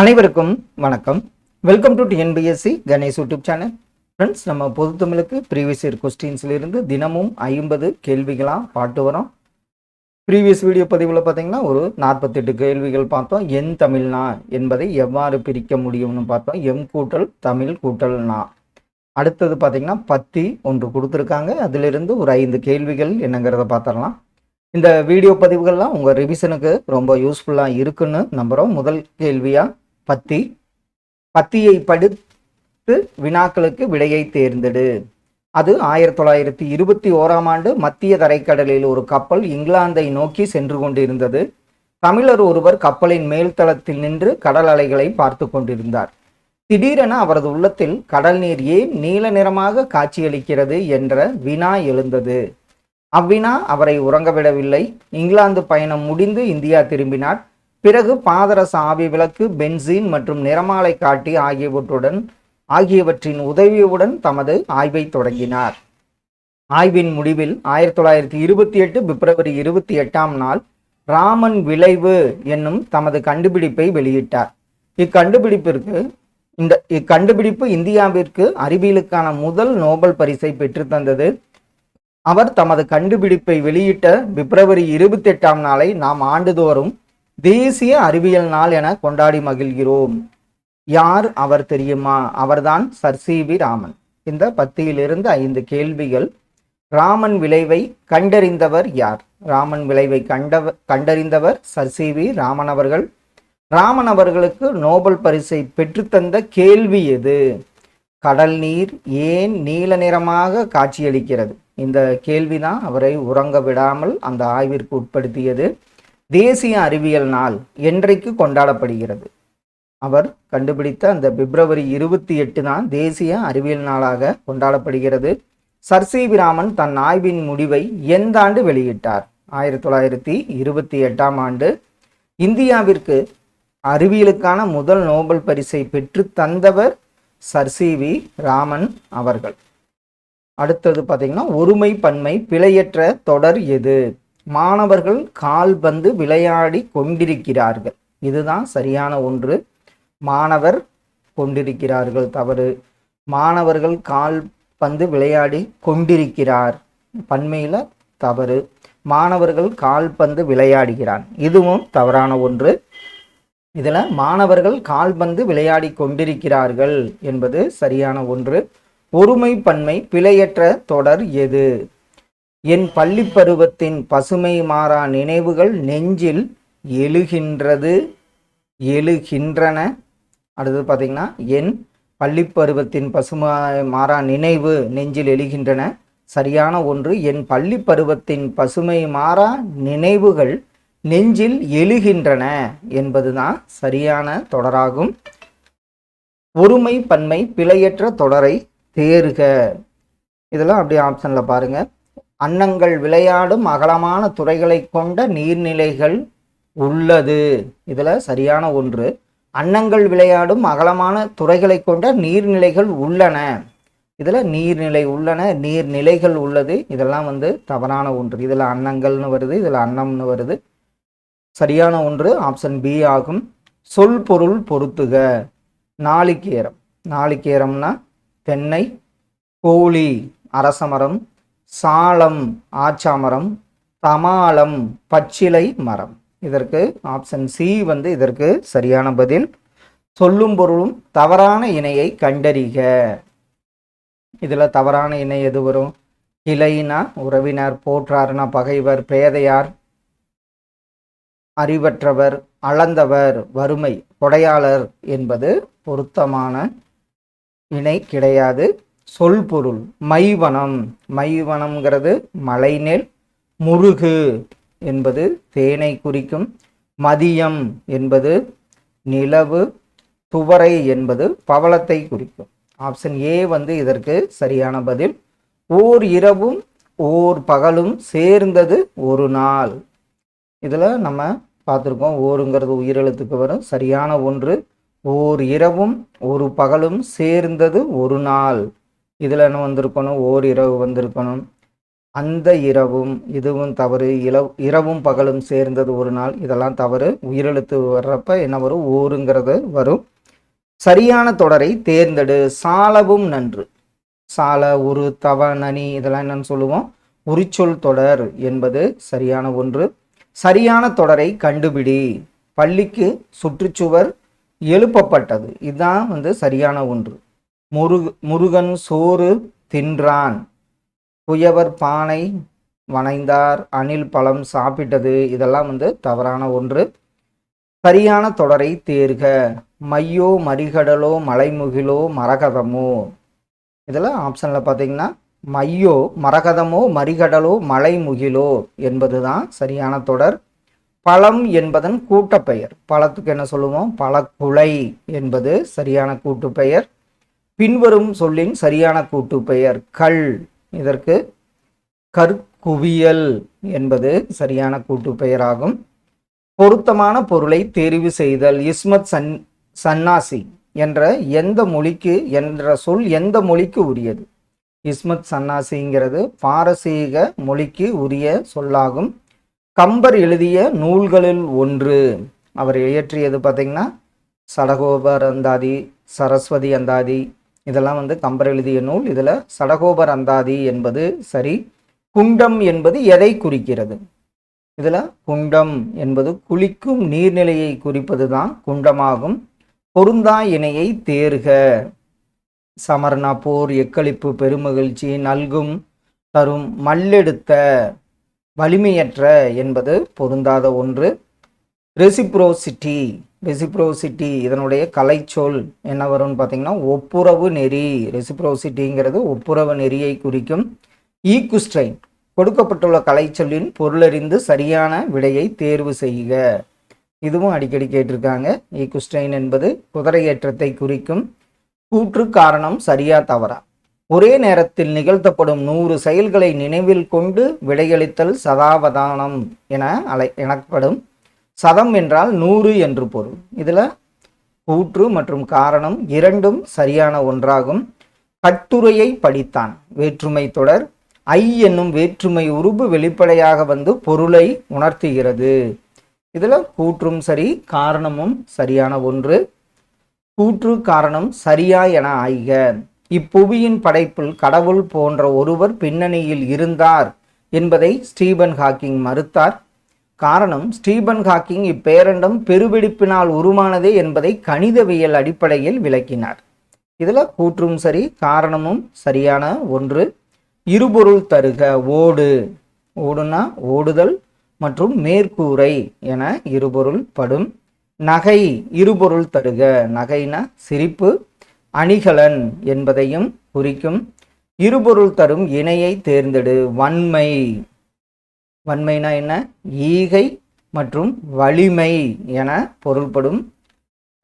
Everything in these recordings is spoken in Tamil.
அனைவருக்கும் வணக்கம். Welcome to TNPSC Ganesh YouTube channel friends நம்ம பொது தமிழுக்கு ப்ரீவியஸ் இயர் கொஸ்டின்ஸ்லேருந்து தினமும் ஐம்பது கேள்விகளாக பாட்டு வரோம். ப்ரீவியஸ் வீடியோ பதிவில் பார்த்தீங்கன்னா ஒரு நாற்பத்தெட்டு கேள்விகள் பார்த்தோம். என் தமிழ்னா என்பதை எவ்வாறு பிரிக்க முடியும்னு பார்த்தோம். எம் கூட்டல் தமிழ் கூட்டல்னா அடுத்தது பார்த்தீங்கன்னா பத்தி ஒன்று கொடுத்துருக்காங்க. அதிலிருந்து ஒரு ஐந்து கேள்விகள் என்னங்கிறத பார்த்துடலாம் இந்த வீடியோ பதிவுகள்லாம் உங்கள் ரிவிஷனுக்கு ரொம்ப யூஸ்ஃபுல்லாக இருக்குன்னு நம்புகிறோம் முதல் கேள்வியாக பத்தி பத்தியை படுத்து வினாக்களுக்கு விடையை தேர்ந்தெடு. அது ஆயிரத்தி தொள்ளாயிரத்தி இருபத்தி ஓராம் ஆண்டு மத்திய தரைக்கடலில் ஒரு கப்பல் இங்கிலாந்தை நோக்கி சென்று கொண்டிருந்தது. தமிழர் ஒருவர் கப்பலின் மேல்தளத்தில் நின்று கடல் அலைகளை பார்த்து கொண்டிருந்தார். திடீரென அவரது உள்ளத்தில் கடல் நீர் ஏன் நீல நிறமாக காட்சியளிக்கிறது என்ற வினா எழுந்தது. அவ்வினா அவரை உறங்கவிடவில்லை. இங்கிலாந்து பயணம் முடிந்து இந்தியா திரும்பினார். பிறகு பாதரச ஆவி விளக்கு பென்சீன் மற்றும் நிறமாலை காட்டி ஆகியவற்றுடன் ஆகியவற்றின் உதவியுடன் தமது ஆய்வை தொடங்கினார். ஆய்வின் முடிவில் ஆயிரத்தி தொள்ளாயிரத்தி இருபத்தி எட்டு பிப்ரவரி இருபத்தி எட்டாம் நாள் ராமன் விளைவு என்னும் தமது கண்டுபிடிப்பை வெளியிட்டார். இக்கண்டுபிடிப்பிற்கு இந்த இக்கண்டுபிடிப்பு இந்தியாவிற்கு அறிவியலுக்கான முதல் நோபல் பரிசை பெற்றுத்தந்தது அவர் தமது கண்டுபிடிப்பை வெளியிட்ட பிப்ரவரி இருபத்தி எட்டாம் நாளை நாம் ஆண்டுதோறும் தேசிய அறிவியல் நாள் என கொண்டாடி மகிழ்கிறோம். யார் அவர் தெரியுமா? அவர்தான் சர் சி வி ராமன். இந்த பத்தியிலிருந்து ஐந்து கேள்விகள். ராமன் விளைவை கண்டறிந்தவர் யார்? ராமன் விளைவை கண்டவர் கண்டறிந்தவர் சர் சி வி ராமன் அவர்கள். ராமன் அவர்களுக்கு நோபல் பரிசை பெற்றுத்தந்த கேள்வி எது? கடல் நீர் ஏன் நீல நிறமாக காட்சியளிக்கிறது? இந்த கேள்விதான் அவரை உறங்க விடாமல் அந்த ஆய்விற்கு உட்படுத்தியது. தேசிய அறிவியல் நாள் என்றைக்கு கொண்டாடப்படுகிறது? அவர் கண்டுபிடித்த அந்த பிப்ரவரி இருபத்தி எட்டு தான் தேசிய அறிவியல் நாளாக கொண்டாடப்படுகிறது. சர் ராமன் தன் ஆய்வின் முடிவை எந்த ஆண்டு வெளியிட்டார்? ஆயிரத்தி தொள்ளாயிரத்தி இருபத்தி எட்டாம் ஆண்டு. இந்தியாவிற்கு அறிவியலுக்கான முதல் நோபல் பரிசை பெற்று தந்தவர் சர் சி வி ராமன் அவர்கள். அடுத்தது பார்த்தீங்கன்னா ஒருமை பன்மை பிழையற்ற தொடர் எது? மாணவர்கள் கால்பந்து விளையாடி கொண்டிருக்கிறார்கள். இதுதான் சரியான ஒன்று. மாணவர் கொண்டிருக்கிறார்கள். தவறு. மாணவர்கள் கால்பந்து விளையாடி கொண்டிருக்கிறார். பன்மையில் தவறு. மாணவர்கள் கால்பந்து விளையாடுகிறான். இதுவும் தவறான ஒன்று. இதில் மாணவர்கள் கால்பந்து விளையாடி கொண்டிருக்கிறார்கள் என்பது சரியான ஒன்று. ஒருமை பன்மை பிழையற்ற தொடர் எது? என் பள்ளி பருவத்தின் பசுமை மாறா நினைவுகள் நெஞ்சில் எழுகின்றது. எழுகின்றன. அடுத்தது பார்த்தீங்கன்னா என் பள்ளி பருவத்தின் பசுமை மாறா நினைவு நெஞ்சில் எழுகின்றன. சரியான ஒன்று என் பள்ளி பருவத்தின் பசுமை மாறா நினைவுகள் நெஞ்சில் எழுகின்றன என்பதுதான் சரியான தொடராகும். ஒருமை பன்மை பிழையற்ற தொடரை தேர்க. இதெல்லாம் அப்படியே ஆப்ஷனில் பாருங்கள் அன்னங்கள் விளையாடும் அகலமான துறைகளை கொண்ட நீர்நிலைகள் உள்ளது. இதில் சரியான ஒன்று. அன்னங்கள் விளையாடும் அகலமான துறைகளை கொண்ட நீர்நிலைகள் உள்ளன. இதில் நீர்நிலை உள்ளன நீர்நிலைகள் உள்ளது. இதெல்லாம் வந்து தவறான ஒன்று. இதில் அன்னங்கள்னு வருது இதில் அன்னம்னு வருது. சரியான ஒன்று ஆப்ஷன் பி ஆகும். சொல் பொருள் பொருத்துக. நாளிக்கேரம் நாளிக்கேரம்னா தென்னை கோழி அரசமரம் சாலம் ஆச்சாமரம் தமாலம் பச்சிலை மரம். இதற்கு ஆப்ஷன் சி வந்து இதற்கு சரியான பதில். சொல்லும் பொருளும் தவறான இணையை கண்டறிக. இதில் தவறான இணை எது வரும்? கிளைனா உறவினர் போற்றார்னா பகைவர் பேதையார் அறிவற்றவர் அளந்தவர் வறுமை கொடையாளர் என்பது பொருத்தமான இணை கிடையாது. சொல் பொருள் மைவனம். மைவனம்ங்கிறது மலைநெல் முருகு என்பது தேனை குறிக்கும். மதியம் என்பது நிலவு துவரை என்பது பவளத்தை குறிக்கும். ஆப்ஷன் ஏ வந்து இதற்கு சரியான பதில். ஓர் இரவும் ஓர் பகலும் சேர்ந்தது ஒரு நாள். இதில் நம்ம பார்த்துருக்கோம் ஓருங்கிறது உயிரெழுத்துக்கு வரும். சரியான ஒன்று ஓர் இரவும் ஒரு பகலும் சேர்ந்தது ஒரு நாள். இதில் என்ன வந்திருக்கணும்? ஓர் இரவு வந்திருக்கணும். அந்த இரவும் இதுவும் தவறு. இலவ் இரவும் பகலும் சேர்ந்தது ஒரு நாள். இதெல்லாம் தவறு. உயிரெழுத்து வர்றப்ப என்ன வரும்? ஊருங்கிறது வரும். சரியான தொடரை தேர்ந்தெடு. சாலவும் நன்று. சால உரு தவ நனி இதெல்லாம் என்னன்னு சொல்லுவோம். உரிச்சொல் தொடர் என்பது சரியான ஒன்று. சரியான தொடரை கண்டுபிடி. பள்ளிக்கு சுற்றுச்சுவர் எழுப்பப்பட்டது. இதுதான் வந்து சரியான ஒன்று. முருக முருகன் சோறு தின்றான். குயவர் பானை வனைந்தார் அணில் பழம் சாப்பிட்டது. இதெல்லாம் வந்து தவறான ஒன்று. சரியான தொடரை தேர்க. மையோ மரிகடலோ மலைமுகிலோ மரகதமோ. இதில் ஆப்ஷனில் பார்த்தீங்கன்னா மையோ மரகதமோ மறிகடலோ மலைமுகிலோ என்பது தான் சரியான தொடர். பழம் என்பதன் கூட்டப்பெயர். பழத்துக்கு என்ன சொல்லுவோம்? பழக்குலை என்பது சரியான கூட்டுப்பெயர். பின்வரும் சொல்லின் சரியான கூட்டுப்பெயர் கல் இதற்கு கற்குவியல் என்பது சரியான கூட்டுப்பெயராகும் பொருத்தமான பொருளை தெரிவு செய்தல் இஸ்மத் சன் சன்னாசி என்ற எந்த மொழிக்கு என்ற சொல் எந்த மொழிக்கு உரியது? இஸ்மத் சன்னாசிங்கிறது பாரசீக மொழிக்கு உரிய சொல்லாகும். கம்பர் எழுதிய நூல்களில் ஒன்று. அவர் இயற்றியது பார்த்தீங்கன்னா சடகோபர் அந்தாதி சரஸ்வதி அந்தாதி இதெல்லாம் வந்து கம்பர் எழுதிய நூல். இதில் சடகோபர் அந்தாதி என்பது சரி குண்டம் என்பது எதை குறிக்கிறது? இதில் குண்டம் என்பது குளிக்கும் நீர்நிலையை குறிப்பது தான் குண்டமாகும். பொருந்தா இணையை தேர்க. சமர்ணா போர் எக்களிப்பு பெருமகிழ்ச்சி நல்கும் தரும் மல்லெடுத்த வலிமையற்ற என்பது பொருந்தாத ஒன்று. ரெசிப்ரோசிட்டி. ரெசிப்ரோசிட்டி இதனுடைய கலைச்சொல் என்ன வரும்னு பார்த்தீங்கன்னா ஒப்புரவு நெறி. ரெசிப்ரோசிட்டிங்கிறது ஒப்புரவு நெறியை குறிக்கும். ஈக்குஸ்ட்ரைன் கொடுக்கப்பட்டுள்ள கலைச்சொல்லின் பொருளறிந்து சரியான விடையை தேர்வு செய்க. இதுவும் அடிக்கடி கேட்டிருக்காங்க. ஈக்குஸ்ட்ரைன் என்பது குதிரையேற்றத்தை குறிக்கும். கூற்று காரணம் சரியா தவறா? ஒரே நேரத்தில் நிகழ்த்தப்படும் நூறு செயல்களை நினைவில் கொண்டு விடையளித்தல் சதாவதானம் என அழை எனப்படும். சதம் என்றால் நூறு என்று பொருள். இதில் கூற்று மற்றும் காரணம் இரண்டும் சரியான ஒன்றாகும். கட்டுரையை படித்தான். வேற்றுமை தொடர். ஐ என்னும் வேற்றுமை உருபு வெளிப்படையாக வந்து பொருளை உணர்த்துகிறது. இதில் கூற்றும் சரி காரணமும் சரியான ஒன்று. கூற்று காரணம் சரியா என ஆய்க. இப்புவியின் படைப்பில் கடவுள் போன்ற ஒருவர் பின்னணியில் இருந்தார் என்பதை ஸ்டீபன் ஹாக்கிங் மறுத்தார். காரணம் ஸ்டீபன் ஹாக்கிங் இப்பேரண்டம் பெருவெடிப்பினால் உருவானதே என்பதை கணிதவியல் அடிப்படையில் விளக்கினார். இதில் கூற்றும் சரி காரணமும் சரியான ஒன்று. இருபொருள் தருக ஓடு. ஓடுனா ஓடுதல் மற்றும் மேற்கூரை என இருபொருள் படும். நகை இருபொருள் தருக. நகைனா சிரிப்பு. அணிகலன் என்பதையும் குறிக்கும். இருபொருள் தரும் இணையை தேர்ந்தெடு. வன்மை. வன்மைனா என்ன? ஈகை மற்றும் வலிமை என பொருள்படும்.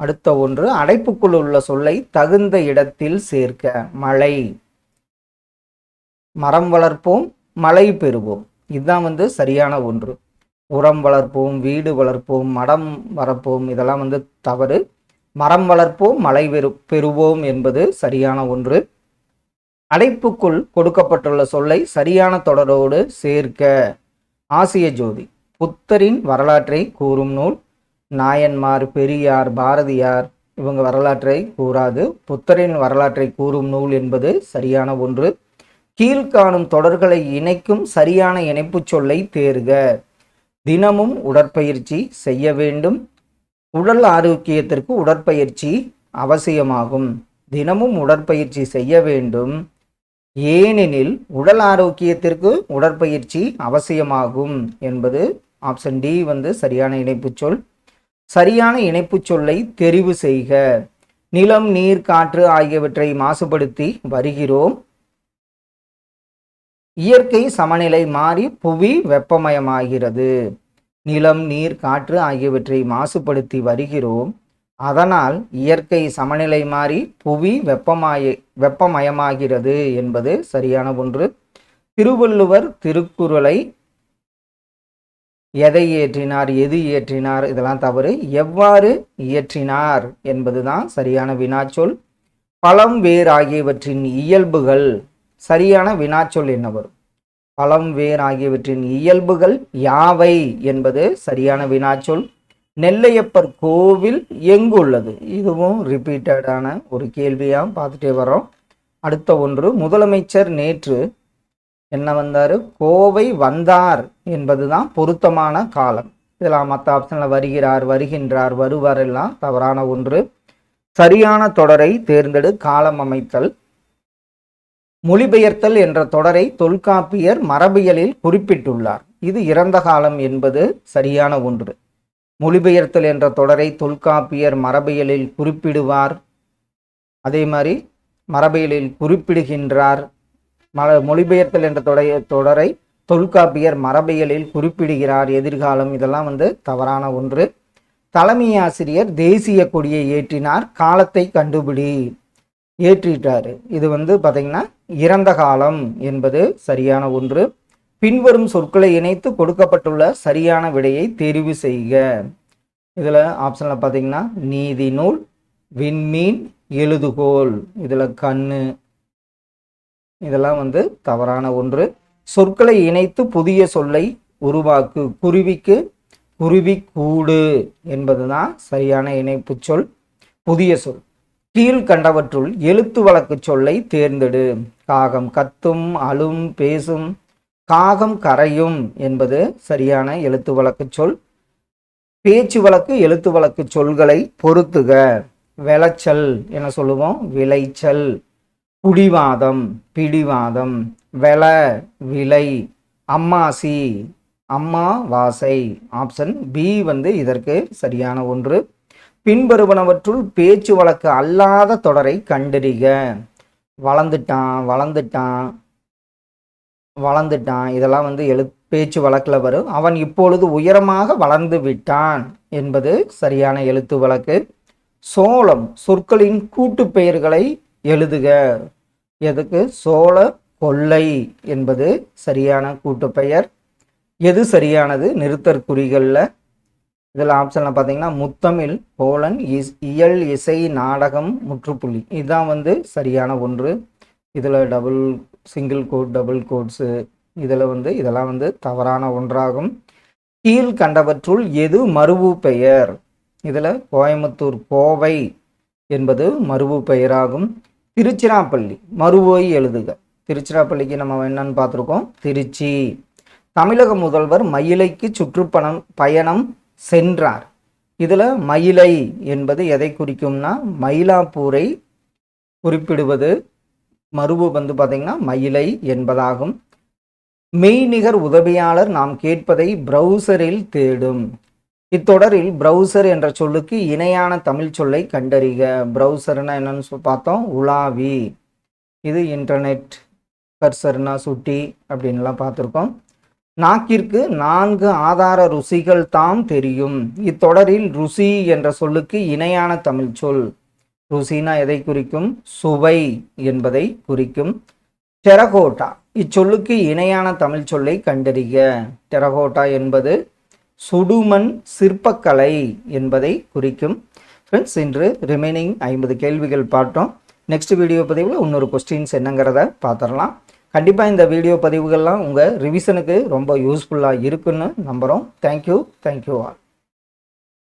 அடுத்த ஒன்று அடைப்புக்குள் உள்ள சொல்லை தகுந்த இடத்தில் சேர்க்க மழை. மரம் வளர்ப்போம் மழை பெறுவோம். இதுதான் வந்து சரியான ஒன்று. உரம் வளர்ப்போம் வீடு வளர்ப்போம் மடம் வளர்ப்போம் இதெல்லாம் வந்து தவறு. மரம் வளர்ப்போம் மழை பெறு பெறுவோம் என்பது சரியான ஒன்று. அடைப்புக்குள் கொடுக்கப்பட்டுள்ள சொல்லை சரியான தொடரோடு சேர்க்க ஆசிய ஜோதி. புத்தரின் வரலாற்றை கூறும் நூல் நாயன்மார் பெரியார் பாரதியார் இவங்க வரலாற்றை கூறாது. புத்தரின் வரலாற்றை கூறும் நூல் என்பது சரியான ஒன்று. கீழ்காணும் தொடர்களை இணைக்கும் சரியான இணைப்புச் சொல்லை தேர்க. தினமும் உடற்பயிற்சி செய்ய வேண்டும். உடல் ஆரோக்கியத்திற்கு உடற்பயிற்சி அவசியமாகும். தினமும் உடற்பயிற்சி செய்ய வேண்டும். ஏனெனில் உடல் ஆரோக்கியத்திற்கு உடற்பயிற்சி அவசியமாகும் என்பது ஆப்ஷன் டி வந்து சரியான இணைப்புச் சொல். சரியான இணைப்புச் சொல்லை தெரிவு செய்க. நிலம் நீர் காற்று ஆகியவற்றை மாசுபடுத்தி வருகிறோம். இயற்கை சமநிலை மாறி புவி வெப்பமயமாகிறது. நிலம் நீர் காற்று ஆகியவற்றை மாசுபடுத்தி வருகிறோம். அதனால் இயற்கை சமநிலை மாறி புவி வெப்பமாய வெப்பமயமாகிறது என்பது சரியான ஒன்று. திருவள்ளுவர் திருக்குறளை எதை இயற்றினார் எது இயற்றினார் இதெல்லாம் தவறு. எவ்வாறு இயற்றினார் என்பதுதான் சரியான வினாச்சொல். பழம் வேர் ஆகியவற்றின் இயல்புகள் சரியான வினாச்சொல் என்ன வரும்? பழம் வேர் ஆகியவற்றின் இயல்புகள் யாவை என்பது சரியான வினாச்சொல். நெல்லையப்பர் கோவில் எங்குள்ளது இதுவும் ரிப்பீட்டடான ஒரு கேள்வியாக பார்த்துட்டே வரோம் அடுத்த ஒன்று முதலமைச்சர் நேற்று என்ன வந்தார்? கோவை வந்தார் என்பது தான் பொருத்தமான காலம். இதெல்லாம் மற்ற ஆப்ஷனில் வருகிறார் வருகின்றார் வருவார் எல்லாம் தவறான ஒன்று. சரியான தொடரை தேர்ந்தெடு காலம் அமைத்தல். மொழிபெயர்த்தல் என்ற தொடரை தொல்காப்பியர் மரபியலில் குறிப்பிட்டுள்ளார். இது இறந்த காலம் என்பது சரியான ஒன்று. மொழிபெயர்த்தல் என்ற தொடரை தொல்காப்பியர் மரபியலில் குறிப்பிடுவார். அதே மாதிரி மரபியலில் குறிப்பிடுகின்றார். ம மொழிபெயர்த்தல் என்ற தொடைய தொடரை தொல்காப்பியர் மரபியலில் குறிப்பிடுகிறார். எதிர்காலம் இதெல்லாம் வந்து தவறான ஒன்று. தலைமை ஆசிரியர் தேசிய கொடியை ஏற்றினார். காலத்தை கண்டுபிடி ஏற்றிட்டார். இது வந்து பார்த்திங்கன்னா இறந்த காலம் என்பது சரியான ஒன்று. பின்வரும் சொற்களை இணைத்து கொடுக்கப்பட்டுள்ள சரியான விடையை தெரிவு செய்க. இதில் ஆப்ஷனில் பார்த்தீங்கன்னா நீதி நூல் விண்மீன் எழுதுகோல் இதில் கண்ணு. இதெல்லாம் வந்து தவறான ஒன்று. சொற்களை இணைத்து புதிய சொல்லை உருவாக்கு. குருவிக்கு குருவி கூடு என்பது தான் சரியான இணைப்பு சொல். புதிய சொல். கீழ்கண்டவற்றுள் எழுத்து வழக்கு சொல்லை தேர்ந்தெடு. காகம் கத்தும் அழும் பேசும் காகம் கரையும் என்பது சரியான எழுத்து வழக்கு சொல். பேச்சு வழக்கு எழுத்து வழக்கு சொல்களை பொருத்துக விளைச்சல் என சொல்லுவோம். விளைச்சல். புடிவாதம் பிடிவாதம். வெல விலை அம்மாசி அம்மா வாசை ஆப்ஷன் பி வந்து இதற்கு சரியான ஒன்று. பின்வருவனவற்றுள் பேச்சு வழக்கு அல்லாத தொடரை கண்டறிக. வளர்ந்துட்டான் வளர்ந்துட்டான். வளர்ந்துட்டான். இதெல்லாம் வந்து எழு பேச்சு வழக்கில் வரும். அவன் இப்பொழுது உயரமாக வளர்ந்து விட்டான் என்பது சரியான எழுத்து வழக்கு. சோளம் சொற்களின் கூட்டு பெயர்களை எழுதுக. எதுக்கு? சோழ கொள்ளை என்பது சரியான கூட்டுப்பெயர் எது சரியானது? நிறுத்தற் குறிகளில். இதில் ஆப்ஷனில் பார்த்தீங்கன்னா முத்தமிழ் போலன் இஸ் இயல் இசை நாடகம் முற்றுப்புள்ளி. இதுதான் வந்து சரியான ஒன்று. இதில் double single code double codes இதில் வந்து இதெல்லாம் வந்து தவறான ஒன்றாகும். கீழ்கண்டவற்றுள் எது மறுவு பெயர்? இதில் கோயம்புத்தூர் கோவை என்பது மறுவு பெயராகும். திருச்சிராப்பள்ளி மறுவோய் எழுதுக. திருச்சிராப்பள்ளிக்கு நம்ம என்னன்னு பார்த்துருக்கோம்? திருச்சி. தமிழக முதல்வர் மயிலைக்கு சுற்றுப்பணம் பயணம் சென்றார். இதில் மயிலை என்பது எதை குறிக்கும்னா மயிலாப்பூரை குறிப்பிடுவது. மருவு வந்து பார்த்திங்கன்னா மயிலை என்பதாகும். மெய்நிகர் உதவியாளர் நாம் கேட்பதை ப்ரௌசரில் தேடும். இத்தொடரில் ப்ரௌசர் என்ற சொல்லுக்கு இணையான தமிழ் சொல்லை கண்டறிக. ப்ரௌசர்னா என்னன்னு சொல் பார்த்தோம். உலாவி. இது இன்டர்நெட் கர்சர்னா சுட்டி அப்படின்லாம் பார்த்துருக்கோம். நாக்கிற்கு நான்கு ஆதார ருசிகள் தாம் தெரியும். இத்தொடரில் ருசி என்ற சொல்லுக்கு இணையான தமிழ் சொல். ருசினா எதை குறிக்கும்? சுவை என்பதை குறிக்கும். டெரகோட்டா. இச்சொல்லுக்கு இணையான தமிழ் சொல்லை கண்டறிக. டெரகோட்டா என்பது சுடுமண் சிற்பக்கலை என்பதை குறிக்கும். ஃப்ரெண்ட்ஸ் இன்று ரிமைனிங் ஐம்பது கேள்விகள் பார்த்தோம். நெக்ஸ்ட் வீடியோ பதிவில் இன்னொரு கொஸ்டின்ஸ் என்னங்கிறத பார்த்துடலாம். கண்டிப்பாக இந்த வீடியோ பதிவுகள்லாம் உங்கள் ரிவிஷனுக்கு ரொம்ப யூஸ்ஃபுல்லாக இருக்குன்னு நம்புகிறோம் தேங்க்யூ தேங்க்யூ ஆல்